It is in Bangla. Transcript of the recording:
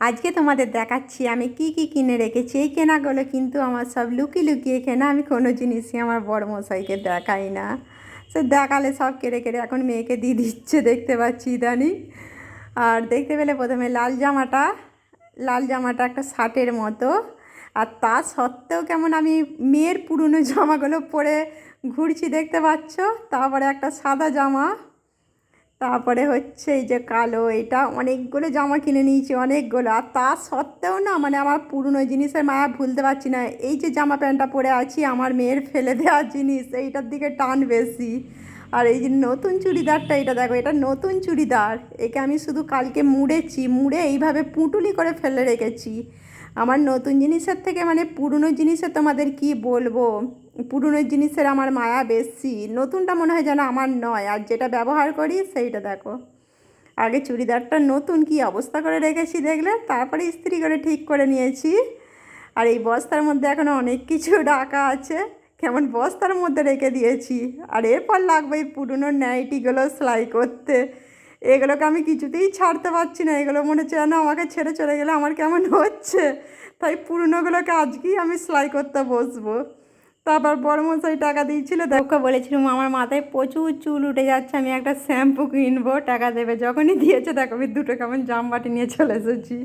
আজকে তোমাদের দেখাচ্ছি আমি কি কি কিনে রেখেছি। এই কেনাগুলো কিন্তু আমার সব লুকিয়ে লুকিয়ে কেনা। আমি কোনো জিনিসই আমার বড় মশাইকে দেখাই না। সে দেখালে সব কেড়ে কেড়ে এখন মেয়েকে দিয়ে দিচ্ছে, দেখতে পাচ্ছি ইদানিং। আর দেখতে পেলে প্রথমে লাল জামাটা লাল জামাটা একটা শার্টের মতো। আর তা সত্ত্বেও কেমন আমি মেয়ের পুরনো জামাগুলো পরে ঘুরছি, দেখতে পাচ্ছ? তারপরে একটা সাদা জামা। তারপরে হচ্ছে এই যে কালো, এটা অনেকগুলো জামা কিনে নিয়েছি, অনেকগুলো। আর তা সত্ত্বেও না মানে আমার পুরনো জিনিসের মায়া ভুলতে পারছি না। এই যে জামা প্যান্টটা পরে আছি, আমার মেয়ের ফেলে দেওয়া জিনিস, এইটার দিকে টান বেশি। আর এই যে নতুন চুড়িদারটা, এটা দেখো, এটা নতুন চুড়িদার। একে আমি শুধু কালকে মুড়েছি, মুড়ে এইভাবে পুঁটুলি করে ফেলে রেখেছি। আমার নতুন জিনিসের থেকে মানে পুরনো জিনিসে তোমাদের কি বলব? পুরনো জিনিসের আমার মায়া বেশি। নতুনটা মনে হয় যেন আমার নয়। আর যেটা ব্যবহার করি, সেইটা দেখো। আগে চুড়িদারটা নতুন কি অবস্থা করে রেখেছি দেখলে, তারপরে ইস্ত্রি করে ঠিক করে নিয়েছি। আর এই বস্তার মধ্যে এখনও অনেক কিছু রাখা আছে। কেমন বস্তার মধ্যে রেখে দিয়েছি। আর এরপর লাগবে এই পুরনো নাইটিগুলো সেলাই করতে। এগুলোকে আমি কিছুতেই ছাড়তে পারছি না। এগুলো মনে হচ্ছে যেন আমাকে ছেড়ে চলে গেলে আমার কেমন হচ্ছে। তাই পুরনোগুলোকে আজকেই আমি সেলাই করতে বসবো। তারপর পরমশাই মশাই টাকা দিয়েছিল, দেখো। বলেছিলাম আমার মাথায় প্রচুর চুল উঠে যাচ্ছে, আমি একটা শ্যাম্পু কিনবো, টাকা দেবে। যখনই দিয়েছে, দেখো, আমি দুটো কেমন জামবাটি নিয়ে চলে এসেছি।